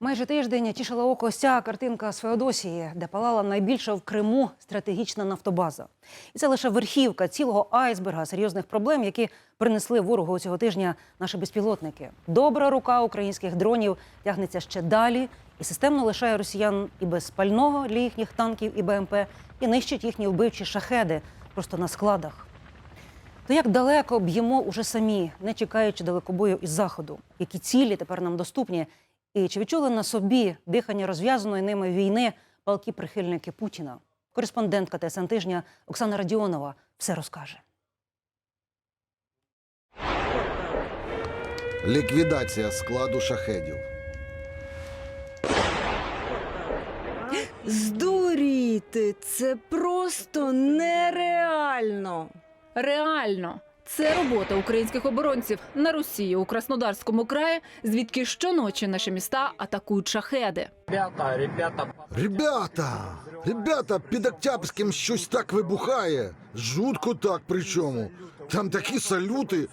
Майже тиждень тішила око ця картинка з Феодосії, де палала найбільша в Криму стратегічна нафтобаза. І це лише верхівка цілого айсберга серйозних проблем, які принесли ворогу цього тижня наші безпілотники. Добра рука українських дронів тягнеться ще далі і системно лишає росіян і без пального для їхніх танків і БМП, і нищить їхні вбивчі шахеди просто на складах. То як далеко б'ємо уже самі, не чекаючи далекобою із заходу, які цілі тепер нам доступні, і чи відчули на собі дихання розв'язаної ними війни палки прихильники Путіна? Кореспондентка ТСН тижня Оксана Радіонова все розкаже. Ліквідація складу шахедів. Здуріти, це просто нереально. Реально. Це робота українських оборонців на Росії у Краснодарському краї, звідки щоночі наші міста атакують шахеди. Ребята, ребята, Ребята! Ребята, під Октябрським щось так вибухає. Жутко так причому. Там такі салюти.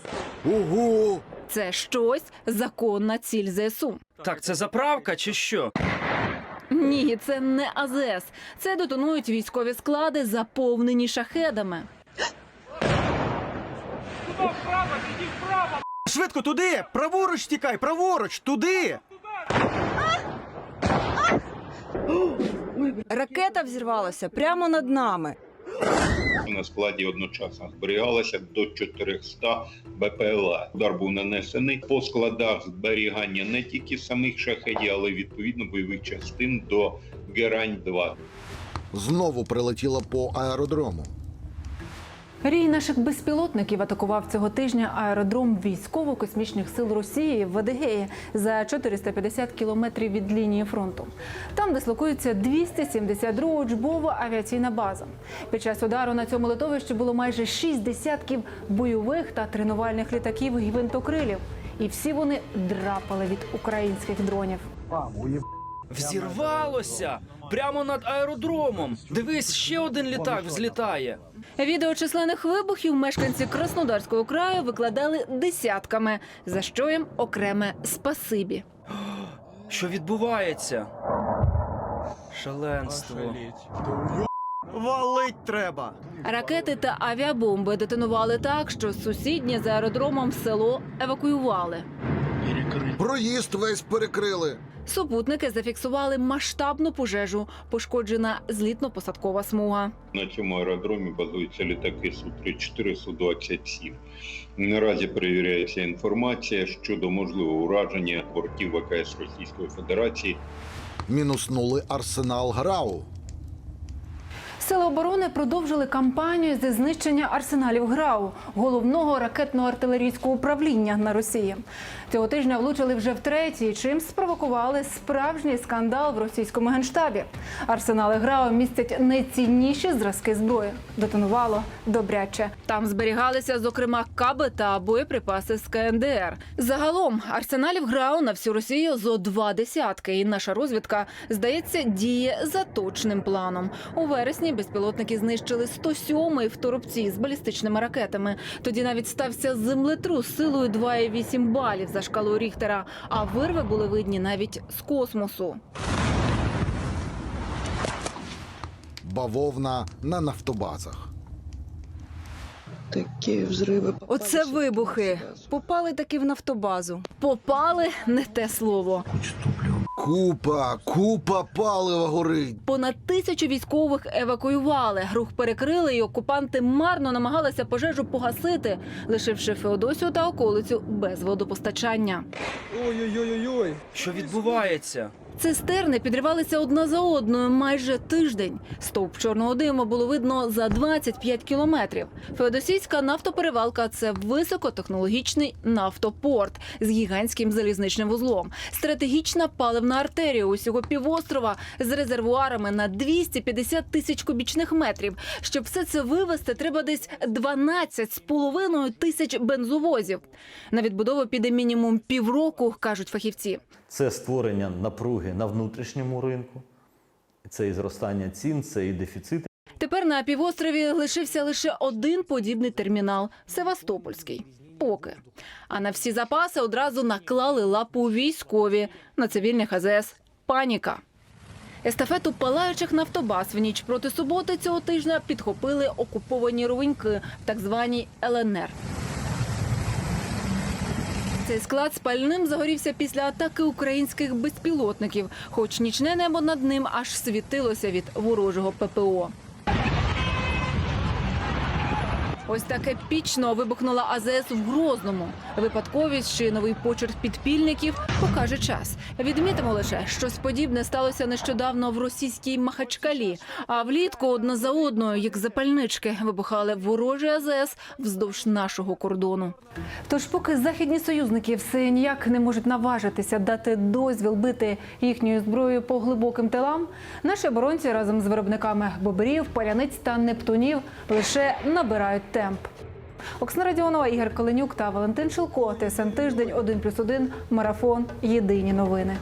Ого! Це щось законна ціль ЗСУ. Так, це заправка чи що? Ні, це не АЗС. Це детонують військові склади, заповнені шахедами. Швидко туди! Праворуч тікай, праворуч, туди! Ракета взірвалася прямо над нами. На складі одночасно зберігалося до 400 БПЛА. Удар був нанесений по складах зберігання не тільки самих шахедів, але й відповідно бойових частин до Герань 2 Знову прилетіла по аеродрому. Рій наших безпілотників атакував цього тижня аеродром військово-космічних сил Росії в Адигеї за 450 кілометрів від лінії фронту. Там дислокується 272 учбова авіаційна база. Під час удару на цьому литовищі було майже 6 десятків бойових та тренувальних літаків гвинтокрилів. І всі вони драпали від українських дронів. Взірвалося! Прямо над аеродромом. Дивись, ще один літак взлітає. Відео численних вибухів мешканці Краснодарського краю викладали десятками, за що їм окреме спасибі. Що відбувається? Шаленство. Валить треба! Ракети та авіабомби детонували так, що сусіднє за аеродромом село евакуювали. Проїзд весь перекрили. Супутники зафіксували масштабну пожежу, пошкоджена злітно-посадкова смуга. На цьому аеродромі базуються літаки Су-34, Су-27. Наразі перевіряється інформація щодо можливого ураження бортів ВКС Російської Федерації Мінуснули арсенал ГРАУ. Сили оборони продовжили кампанію зі знищення арсеналів ГРАУ, головного ракетно-артилерійського управління на Росії. Цього тижня влучили вже втретє, чим спровокували справжній скандал в російському генштабі. Арсенали ГРАУ містять найцінніші зразки зброї. Детонувало добряче. Там зберігалися, зокрема, каби та боєприпаси з КНДР. Загалом арсеналів ГРАУ на всю Росію зо два десятки. І наша розвідка здається діє за точним планом. У вересні безпілотники знищили 107-й в Торопці з балістичними ракетами. Тоді навіть стався землетрус силою 2,8 балів за шкалою Ріхтера. А вирви були видні навіть з космосу. Бавовна на нафтобазах. Такі взриви. Оце вибухи. Попали таки в нафтобазу. Попали не те слово. Купа, купа палива горить. Понад тисячу військових евакуювали. Рух перекрили, і окупанти марно намагалися пожежу погасити, лишивши Феодосію та околицю без водопостачання. Ой-ой-ой-ой! Що відбувається? Цистерни підривалися одна за одною майже тиждень. Стовп чорного диму було видно за 25 кілометрів. Феодосійська нафтоперевалка це високотехнологічний нафтопорт з гігантським залізничним вузлом. Стратегічна паливна артерія усього півострова з резервуарами на 250 тисяч кубічних метрів. Щоб все це вивезти, треба десь 12 з половиною тисяч бензовозів. На відбудову піде мінімум півроку, кажуть фахівці. Це створення напруги на внутрішньому ринку, це і зростання цін, це і дефіцит Тепер на півострові лишився лише один подібний термінал Севастопольський. поки. А на всі запаси одразу наклали лапу військові на цивільних АЗС. Паніка. Естафету палаючих нафтобаз в ніч проти суботи цього тижня підхопили окуповані ровеньки в так званій ЛНР. Цей склад спальним загорівся після атаки українських безпілотників, хоч нічне небо над ним аж світилося від ворожого ППО. Ось так епічно вибухнула АЗС в Грозному. Випадковість чи новий почерк підпільників покаже час. Відмітимо лише, щось подібне сталося нещодавно в російській Махачкалі. А влітку одна за одною, як запальнички, вибухали ворожі АЗС вздовж нашого кордону. Тож, поки західні союзники все ніяк не можуть наважитися дати дозвіл бити їхньою зброєю по глибоким тилам, наші оборонці разом з виробниками бобрів, паляниць та нептунів лише набирають темп. Оксана Радіонова, Ігор Коленюк та Валентин Шилко. ТСН тиждень 1+,1, марафон. Єдині новини.